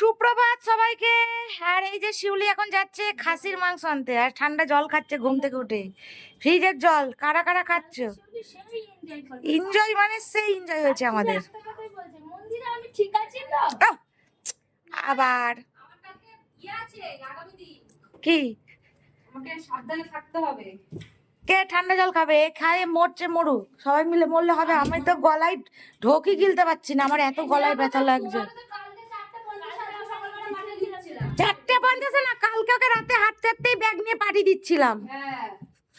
সুপ্রভাত সবাইকে। আর এই যে শিউলি এখন যাচ্ছে খাসির মাংস আনতে আর ঠান্ডা জল খাচ্ছে ঘুম থেকে উঠে। ফ্রিজের জল, কারা কারা খাচ্ছ? এনজয় মানে সেই এনজয় হয়েছে আমাদের! আবার। কি? কে ঠান্ডা জল খাবে? খায়, মরছে, মরুক। সবাই মিলে মরলে হবে। আমি তো গলায় ঢোকি গিলতে পারছি না। আমার এত গলায় ব্যথা লাগছে। পঞ্চাশে না কালকে ওকে রাতে হাঁটতে হাঁটতেই ব্যাগ নিয়ে পাঠিয়ে দিচ্ছিলাম। হ্যাঁ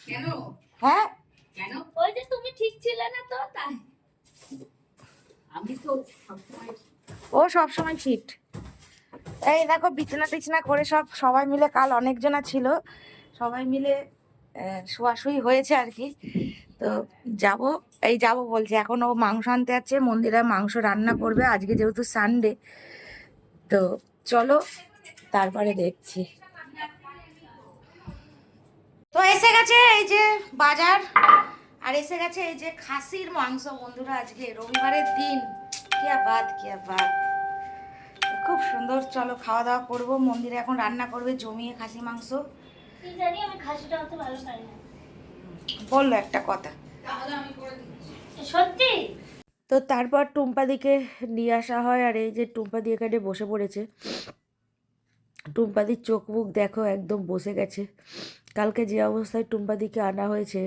কেন? হ্যাঁ? কেন? ওই যে তুমি ঠিক ছিলে না তো তাই। আমি তো সবসময় ও সব সময় ফিট এই দেখো বিছানা টিছনা করে সব সবাই মিলে কাল অনেকজনা ছিল। সবাই মিলে আহ, শোয়াশুয়ি হয়েছে আর কি। তো যাব এই যাব বলছে এখন ও মাংস আনতে যাচ্ছে মন্দিরে মাংস রান্না করবে আজকে যেহেতু সানডে তো চলো তারপরে দেখছি। তো এসে গেছে এই যে বাজার আর এসে গেছে এই যে খাসির মাংস বন্ধুরা আজকে রবিবারের দিন। কিয়া বাদ কিয়া বাদ খুব সুন্দর চলো খাওয়া দাওয়া করব। মন্দিরে এখন রান্না করবে জমিয়ে খাসি মাংস। কি জানি আমি খাসিটা অত ভালো পাই না। বলল একটা কথা। তাহলে আমি করে দিচ্ছি। সত্যি? তো তারপর টুম্পাদিকে নিয়ে আসা হয় আর এই যে টুম্পাদি এখানে বসে পড়েছে। টুম্পাদির চোখ মুখ দেখো, একদম বসে গেছে। কালকে যে অবস্থায় টুম্পাদিকে আনা হয়েছে,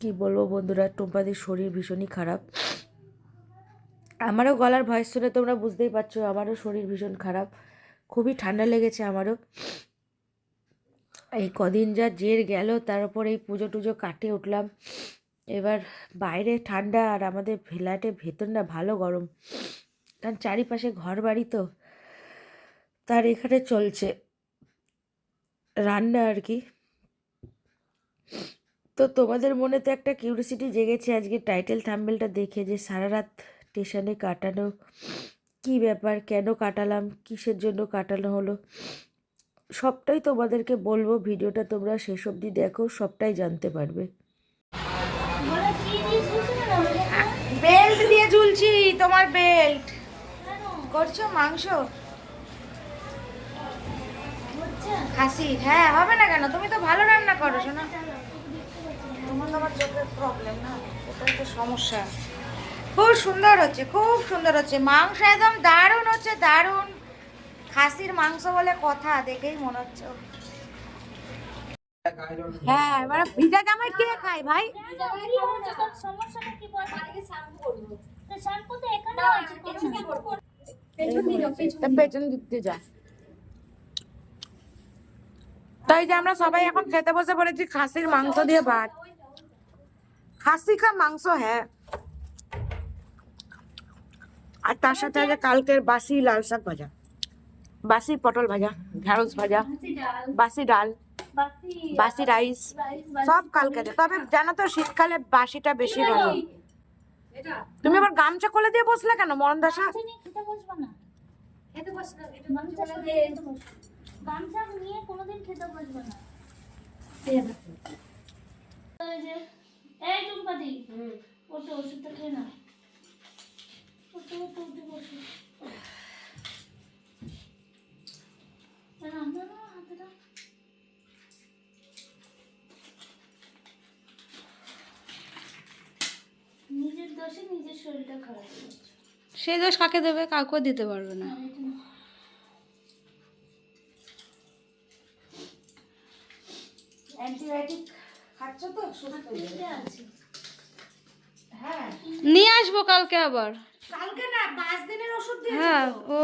কি বলব বন্ধুরা, টুম্পাদির শরীর ভীষণই খারাপ। আমারও গলার ভয়েস শুনে তোমরা বুঝতেই পারছ, আমারও শরীর ভীষণ খারাপ। খুবই ঠান্ডা লেগেছে আমারও। এই কদিন যা জের গেল তার উপর এই পুজো টুজো কাটিয়ে উঠলাম। এবার বাইরে ঠান্ডা, আর আমাদের ফ্ল্যাটের ভেতর না ভালো গরম। কারণ চারিপাশে ঘর বাড়ি তো। তার এখানে চলছে। রান্না আর কি। তো তোমাদের মনে তো একটা কিউরিসিটি জেগেছে আজকে টাইটেল থাম্বেলটা দেখে যে সারা রাত স্টেশনে কাটানো কি ব্যাপার, কেন কাটালাম, কিসের জন্য কাটানো হলো? সবটাই তোমাদেরকে বলব, ভিডিওটা তোমরা শেষ অবধি দেখো, সবটাই জানতে পারবে। বেল্ট দিয়ে ঝুলছি, তোমার বেল্ট। করছ মাংস? খাসি হ্যাঁ হবে না কেন তুমি তো ভালো রান্না করো শোনা তোমার তো আমার চোখের প্রবলেম না ওটাই তো সমস্যা খুব সুন্দর হচ্ছে খুব সুন্দর হচ্ছে মাংস একদম দারুণ হচ্ছে দারুণ খাসির মাংস বলে কথা দেখেই মনে হচ্ছে হ্যাঁ এবার ভিজা জামাই কে খায় ভাই সমস্যাটা কি বল আগে শ্যাম্পু করব তো শ্যাম্পু তো এখানে আছে পেছনে দিতে যা তাই যে আমরা সবাই এখন খেতে বসে পড়েছি খাসির মাংস দিয়ে ভাত। খাসি কা মাংস হ্যাঁ। আর তার সাথে আছে কালকের বাসি লাল শাক ভাজা। বাসি পটল ভাজা, ঢেঁড়স ভাজা, বাসি ডাল, বাসি রাইস, সব কালকে তবে জানো তো শীতকালে বাসিটা বেশি ভালো। তুমি আবার গামছা কোলে দিয়ে বসলে কেন মরণদাসা খেতে গামছা নিয়ে কোনোদিন খেতে বসবো না। এই টুম্পাদি ওটা ওষুধটা খেয়ে না ওটা ওটা ওটা বসো। না না না হাতে দাও। নিজের দোষে নিজের শরীরটা খারাপ করছে সে দোষ কাকে দেবে? কাউকে দিতে পারবে না আর এটা না। অ্যান্টিবায়োটিক খাচ্ছ তো সুস্থ হয়ে যাবে। তিনটে আছে হ্যাঁ নিয়ে আসব কালকে আবার। কালকে না পাঁচ দিনের ওষুধ হ্যাঁ ও।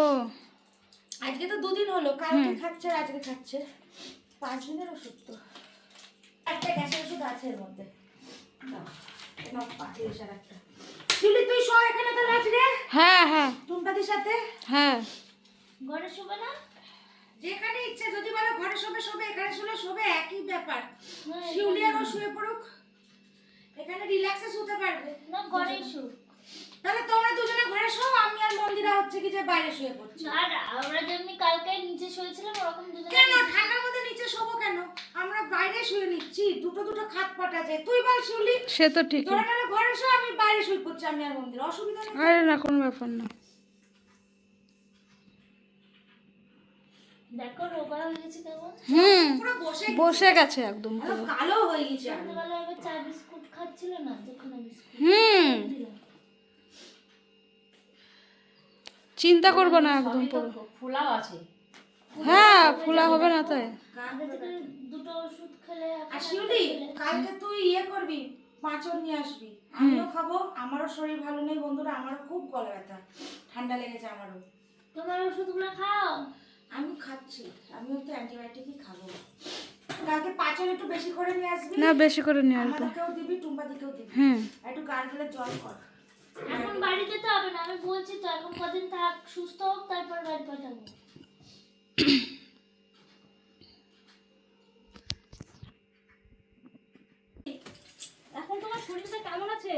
আজকে তো দুদিন হলো কালকে খাচ্ছে আর আজকে খাচ্ছে। পাঁচ দিনের ওষুধ তো। একটা গ্যাসের ওষুধ আছে এর মধ্যে। শিউলি, তুই শো এখানে তো রাত রে হ্যাঁ হ্যাঁ। টুম্পাদির সাথে? হ্যাঁ। ঘরে শুবে না? যেখানে ইচ্ছে যদি বলো ঘরে শোবে শোবে এখানে শুলে শোবে একই ব্যাপার। না, শিউলি আরও শুয়ে পড়ুক এখানে রিল্যাক্সে শুতে পারবে। না ঘরেই শু। তাহলে তোমরা দুজনে ঘরে শো আমি আর মন্দিরা হচ্ছে কি যে বাইরে শুয়ে পড়ছি। আর আমরা যেমনি কালকে নিচে শুয়েছিলাম ওরকম দুজনে কেন? ঠান্ডার মধ্যে নিচে শোবো কেন? আমরা বাইরে শুয়ে নিচ্ছি দুটো দুটো খাট পাটা যায়। তুই বল শিউলি সে তো ঠিক তোরা নাহলে ঘরে শো আমি বাইরে শুয়ে পড়ছি আমি আর মন্দির। অসুবিধা নেই। আরে না কোনো ব্যাপার না। দেখো রোগা হয়ে গেছে কেমন? হুম বসে বসে গেছে একদম আরও কালো হয়ে গেছে আমি। সন্ধ্যেবেলা এবার চা বিস্কুট খাচ্ছিল না বিস্কুট হুম। চিন্তা করব না একদম পুরো। ফোলাও আছে। হ্যাঁ খোলা হবে না তাই। দুটো ওষুধ খেলে এখন আর শিউলি কালকে তুই ইয়ে করবি পাঁচন নিয়ে আসবি। আমিও খাব আমারও শরীর ভালো নেই বন্ধুরা আমারও খুব গলা ব্যথা ঠান্ডা লেগেছে আমারও। তোমার ওষুধগুলো খাও? আমি খাচ্ছি আমিও তো অ্যান্টিবায়োটিকই খাব। কালকে পাঁচন একটু বেশি করে নিয়ে আসবি? না বেশি করে নিয়ে আসব। আমাদেরকেও দিবি টুম্পাদিকেও দিবি। হুম। একটু গার্গেলের জল কর। এখন বাড়ি যেতে হবে না আমি বলছি তো এখন কদিন থাক সুস্থ হোক তারপর বাড়ি পাঠাবো। এখন তোমার শরীরটা কেমন আছে?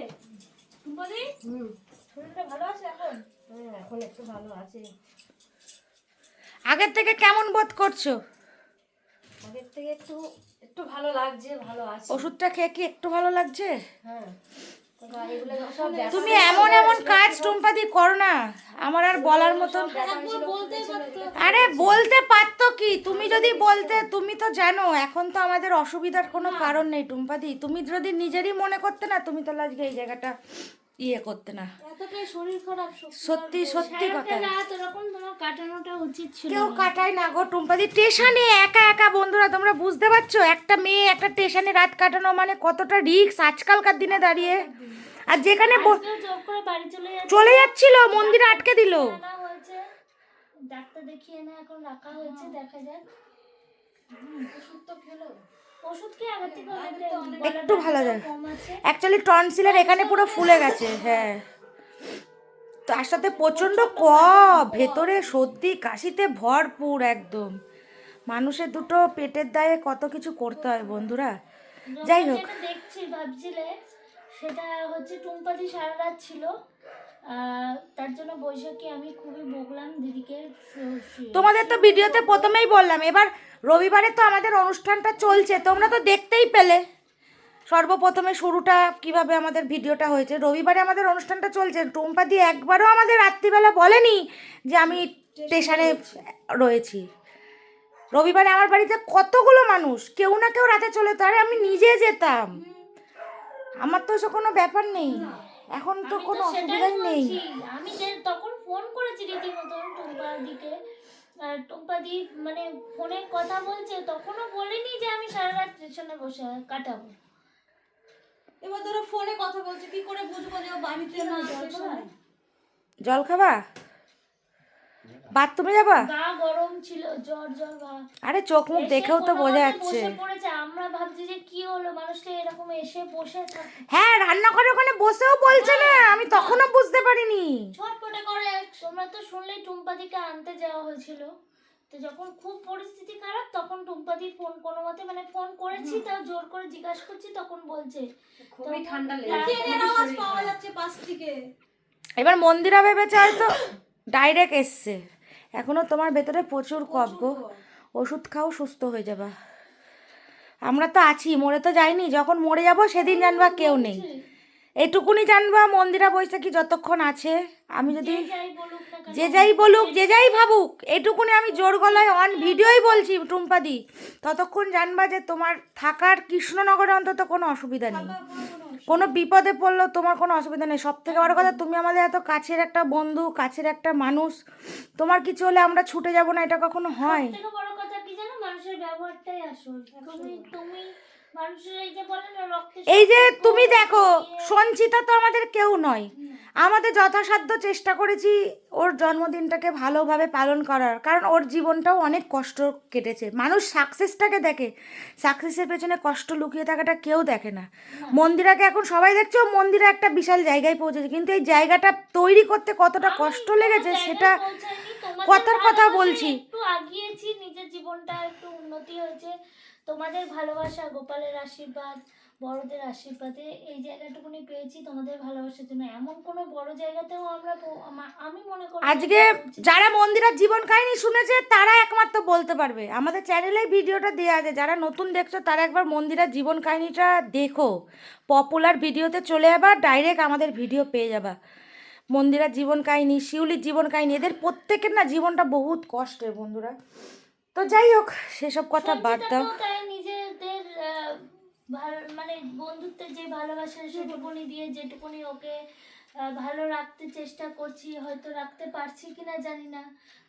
টুম্পাদি শরীরটা ভালো আছে এখন? হ্যাঁ এখন একটু ভালো আছে। আগের থেকে কেমন বোধ করছ? আগের থেকে একটু একটু ভালো লাগছে ভালো আছে। ওষুধটা খেয়ে কি একটু ভালো লাগছে? হ্যাঁ। তো ব্যথা তুমি এমন এমন কাজ টুম্পাদি করো না। আমার আর বলার মতন আরে বলতে পারতো কি? তুমি যদি বলতে তুমি তো জানো এখন তো আমাদের অসুবিধার কোনো কারণ নেই টুম্পাদি তুমি যদি নিজেরই মনে করতে না তুমি তাহলে আজকে এই জায়গাটা ইয়ে করতে না। শরীর খারাপ সত্যি সত্যি কথা কাটানোটা উচিত ছিল কেউ কাটায় না গো টুম্পাদি স্টেশনে একা একা বন্ধুরা তোমরা বুঝতে পারছ? একটা মেয়ে একটা স্টেশনে রাত কাটানো মানে কতটা রিস্ক আজকালকার দিনে দাঁড়িয়ে। আর যেখানে চলে যাচ্ছে। যাচ্ছিল মন্দিরে আটকে দিল। ডাক্তার দেখিয়ে না এখন রাখা হয়েছে দেখা যাক। ওষুধ তো খেলো। কি অনেকটা একটু ভালো যায় অ্যাকচুয়ালি টনসিলের এখানে পুরো ফুলে গেছে হ্যাঁ। তার সাথে প্রচণ্ড কফ ভেতরে সর্দি কাশিতে ভরপুর একদম। মানুষের দুটো পেটের দায়ে কত কিছু করতে হয় বন্ধুরা। যাই হোক। দেখছি ভাবছিলে সেটা হচ্ছে টুম্পাদি সারা রাত ছিল। তার জন্য বৈশাখী আমি খুবই বকলাম দিদিকে তোমাদের তো ভিডিওতে প্রথমেই বললাম এবার রবিবারে তো আমাদের অনুষ্ঠানটা চলছে তোমরা তো দেখতেই পেলে। সর্বপ্রথমে শুরুটা কীভাবে আমাদের ভিডিওটা হয়েছে। রবিবারে আমাদের অনুষ্ঠানটা চলছে টুম্পা দিয়ে একবারও আমাদের রাত্রিবেলা বলেনি যে আমি স্টেশনে রয়েছি। রবিবারে আমার বাড়িতে কতগুলো মানুষ কেউ না কেউ রাতে চলে তো আরে আমি নিজে যেতাম। আমার তো ওসব কোনো ব্যাপার নেই। এখন তো কোনো অসুবিধাই নেই। আমি যে তখন ফোন করেছি রীতিমতো টুম্পা দিকে টুম্পা দি মানে ফোনে কথা বলছে তখনও বলিনি যে আমি সারা রাত স্টেশনে বসে কাটাবো। এবার ধরো ফোনে কথা বলছে কি করে বুঝব যে বাড়িতে না জল খাবা? বাথরুমে যাবা? গা গরম ছিল জ্বর জ্বর আরে চোখ মুখ দেখেও তো বোঝা যাচ্ছে। বসে পড়েছে আমরা ভাবছি যে কি হলো মানুষটা এরকম এসে বসে হ্যাঁ রান্নাঘরে ওখানে বসেও বলছে না আমি তখনও বুঝতে পারিনি। ছটপটে করে তোমরা তো শুনলেই টুম্পাদিকে আনতে যাওয়া হয়েছিল। তো যখন খুব পরিস্থিতি খারাপ তখন টুম্পাদি ফোন কোনো মতে মানে ফোন করেছি তাও জোর করে জিজ্ঞাসা করছি তখন বলছে। খুবই ঠান্ডা ট্রেনের আওয়াজ পাওয়া যাচ্ছে পাশ থেকে। এবার মন্দিরা ভেবেছে হয়তো ডাইরেক্ট এসছে। এখনও তোমার ভেতরে প্রচুর কফ গো। ওষুধ খাও সুস্থ হয়ে যাবা। আমরা তো আছি মরে তো যাইনি। যখন মরে যাব সেদিন জানবা কেউ নেই। এটুকুনি জানবা মন্দিরা বৈশাখী যতক্ষণ আছে। আমি যদি যে যাই বলুক যে যাই ভাবুক এটুকুনি আমি জোর গলায় অন ভিডিওই বলছি টুম্পাদি। ততক্ষণ জানবা যে তোমার থাকার কৃষ্ণনগরে অন্তত কোনো অসুবিধা নেই। কোনো বিপদে পড়লেও তোমার কোনো অসুবিধা নেই। সব থেকে বড় কথা, তুমি আমাদের এত কাছের একটা বন্ধু, কাছের একটা মানুষ। তোমার কিছু হলে আমরা ছুটে যাব না, এটা কখনো হয় থেকে বড় কথা কি জানো মানুষের ব্যবহারটাই আসল। তুমি তুমি মানুষের এই যে বলে না রক্তে এই যে তুমি দেখো সঞ্চিতা তো আমাদের কেউ নয়। আমাদের যথাসাধ্য চেষ্টা করেছি ওর জন্মদিনটাকে ভালোভাবে পালন করার। কারণ ওর জীবনটাও অনেক কষ্ট কেটেছে। মানুষ সাকসেসটাকে দেখে। সাকসেসের পেছনে কষ্ট লুকিয়ে থাকাটা কেউ দেখে না। মন্দিরাকে এখন সবাই দেখছে ও মন্দিরে একটা বিশাল জায়গায় পৌঁছেছে। কিন্তু এই জায়গাটা তৈরি করতে কতটা কষ্ট লেগেছে সেটা কথার কথা বলছি। একটু আগিয়েছি। নিজের জীবনটা একটু উন্নতি হয়েছে। তোমাদের ভালোবাসা গোপালের আশীর্বাদ বড়দের আশীর্বাদে এই জায়গাটুকুনি পেয়েছি তোমাদের ভালোবাসার জন্য। এমন কোনো বড় জায়গাতেও আমরা আমি মনে করি আজকে যারা মন্দিরার জীবন কাহিনী শুনেছে তারা একমাত্র বলতে পারবে। আমাদের চ্যানেলে ভিডিওটা দেওয়া আছে। যারা নতুন দেখছ তারা একবার মন্দিরার জীবন কাহিনীটা দেখো। পপুলার ভিডিওতে চলে যাবা ডাইরেক্ট আমাদের ভিডিও পেয়ে যাবা। মন্দিরার জীবন কাহিনী শিউলির জীবন কাহিনী এদের প্রত্যেকের না জীবনটা বহুত কষ্টের বন্ধুরা। তো যাই হোক সেসব কথা বাদ দাও। নিজেদের মানে বন্ধুত্বের যে ভালোবাসা সেটুকুনি দিয়ে যেটুকুনি ওকে ভালো রাখতে চেষ্টা করছি হয়তো রাখতে পারছি কিনা জানি না।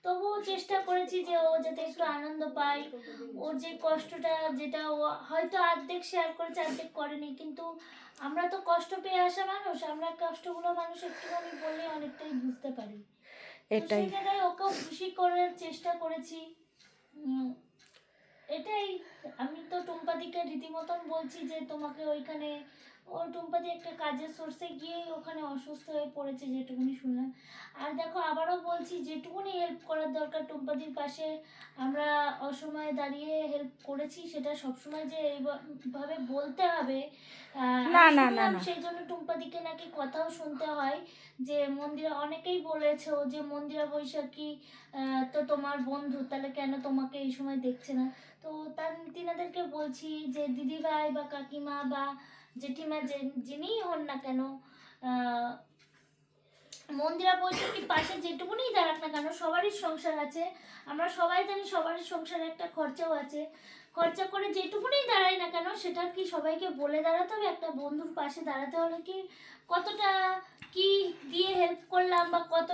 তবুও চেষ্টা করেছি যে ও যাতে একটু আনন্দ পায়। ওর যে কষ্টটা যেটা ও হয়তো অর্ধেক শেয়ার করেছে অর্ধেক করেনি কিন্তু আমরা তো কষ্ট পেয়ে আসা মানুষ। আমরা কষ্টগুলো মানুষ একটুখানি বললে অনেকটাই বুঝতে পারি। এটাই। ওকেও খুশি করার চেষ্টা করেছি। এটাই আমি তো টুম্পাদিকে রীতিমতন বলছি যে তোমাকে ওইখানে ও টুম্পাদি একটা কাজের সোর্সে গিয়েই ওখানে অসুস্থ হয়ে পড়েছে যেটুকুনি শুনলাম। আর দেখো আবারও বলছি যেটুকুনি হেল্প করার দরকার টুম্পাদির পাশে আমরা অসময়ে দাঁড়িয়ে হেল্প করেছি সেটা সবসময় যে এইভাবে বলতে হবে না, না, না, সেই জন্য টুম্পাদিকে নাকি কথাও শুনতে হয় যে মন্দিরা অনেকেই বলেছ যে মন্দিরা বৈশাখী আহ, তো তোমার বন্ধু তাহলে কেন তোমাকে এই সময় দেখছে না? তো তার তিনাদেরকে বলছি যে দিদিভাই বা কাকিমা বা জেঠিমা যিনিই হন না কেন মন্দিরা বৈশাখীর পাশে যেটুকুনি দাঁড়াক না কেন সবারই সংসার আছে। আমরা সবাই জানি সবারই সংসারে একটা খরচাও আছে। খরচা করে যেটুকুনি দাঁড়াই না কেন সেটা কি সবাইকে বলে দাঁড়াতে হবে? একটা বন্ধুর পাশে দাঁড়াতে হলে কি কতটা কি দিয়ে হেল্প করলাম বা কত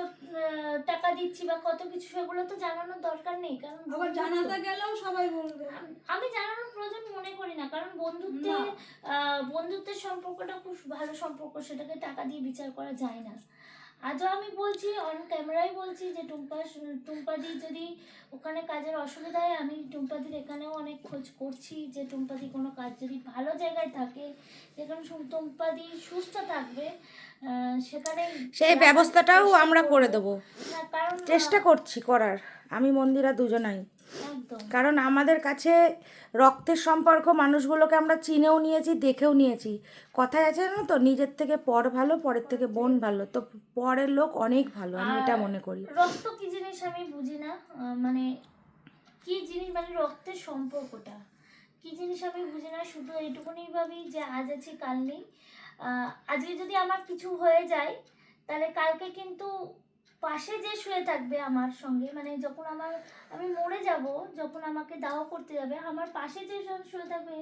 টাকা দিচ্ছি বা কত কিছু সেগুলো তো জানানোর দরকার নেই। কারণ আবার জানাতে গেলেও সবাই বলবে। আমি জানানোর প্রয়োজন মনে করি না কারণ বন্ধুত্বে আহ, বন্ধুত্বের সম্পর্কটা খুব ভালো সম্পর্ক সেটাকে টাকা দিয়ে বিচার করা যায় না। আজও আমি বলছি অন ক্যামেরাই বলছি যে টুম্পা টুম্পাদি যদি ওখানে কাজের অসুবিধা হয় আমি টুম্পাদির এখানেও অনেক খোঁজ করছি যে টুম্পাদি কোনো কাজ যদি ভালো জায়গায় থাকে যেখানে টুম্পাদি সুস্থ থাকবে সেখানে সেই ব্যবস্থাটাও আমরা করে দেবো। চেষ্টা করছি করার। আমি মন্দিরা দুজনাই। কারণ আমাদের কাছে রক্তের সম্পর্ক মানুষগুলোকে আমরা চিনেও নিয়েছি দেখেও নিয়েছি। কথায় আছে না তো নিজের থেকে পর ভালো পরের থেকে বোন ভালো। তো পরের লোক অনেক ভালো আমি এটা মনে করি। রক্ত কি জিনিস আমি বুঝি না? মানে কি জিনিস মানে রক্তের সম্পর্কটা? কি জিনিস আমি বুঝি না? শুধু এইটুকুনি ভাবি যে আজ আছি কাল নেই। আজকে যদি আমার কিছু হয়ে যায় তাহলে কালকে কিন্তু পাশে যে শুয়ে থাকবে আমার সঙ্গে মানে যখন আমার, আমি মরে যাব, যখন আমাকে দাহ করতে যাবে, আমার পাশে যে শুয়ে থাকবে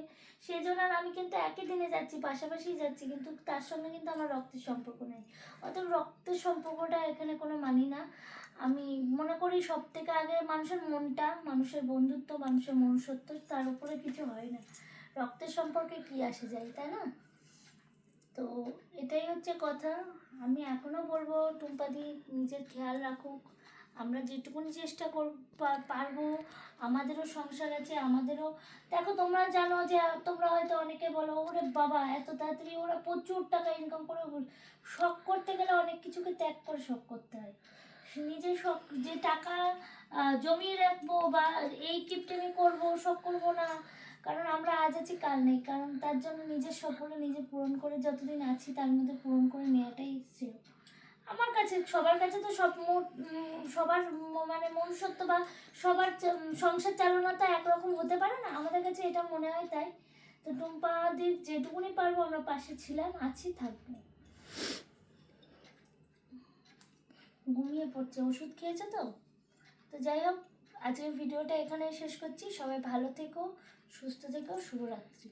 সেই জন্য আর আমি কিন্তু একই দিনে যাচ্ছি, পাশাপাশি যাচ্ছি, কিন্তু তার সঙ্গে কিন্তু আমার রক্তের সম্পর্ক নেই। অত রক্তের সম্পর্কটা এখানে কোনো মানি না। আমি মনে করি সব থেকে আগে মানুষের মনটা, মানুষের বন্ধুত্ব, মানুষের মনুষ্যত্ব, তার উপরে কিছু হয় না। রক্তের সম্পর্কে কি আসে যায়, তাই না? তো এটাই হচ্ছে কথা। আমি এখনও বলব টুম্পাদি নিজের খেয়াল রাখুক। আমরা যেটুকুনি চেষ্টা কর পারব, আমাদেরও সংসার আছে, আমাদেরও, দেখো তোমরা জানো যে, তোমরা হয়তো অনেকে বলো, ওরে বাবা, এত তাড়াতাড়ি ওরা প্রচুর টাকা ইনকাম করে শখ করতে গেলে অনেক কিছুকে ত্যাগ করে শখ করতে হয়। নিজে শখ, যে টাকা জমিয়ে রাখব বা এই কিপটেমি করব, শখ করব না কারণ আমরা আজ আছি, কাল নেই। কারণ তার জন্য নিজের স্বপ্নটা নিজে পূরণ করে যতদিন আছি, তার মধ্যে পূরণ করে নেওয়াটাই শ্রেয়। আমার কাছে, সবার কাছে তো সব সবার মানে মনুষ্যত্ব বা সবার সংসার চালনা তো একরকম হতে পারে না? আমাদের কাছে এটা মনে হয় তাই। তো টুম্পাদির যেটুকুনি পারব, আমরা পাশে ছিলাম, আছি, থাকব। ঘুমিয়ে পড়ছে। ওষুধ খেয়েছে তো? তো যাই হোক, আজকের ভিডিওটা এখানে শেষ করছি। সবাই ভালো থেকো সুস্থ থেকেও শুভরাত্রি।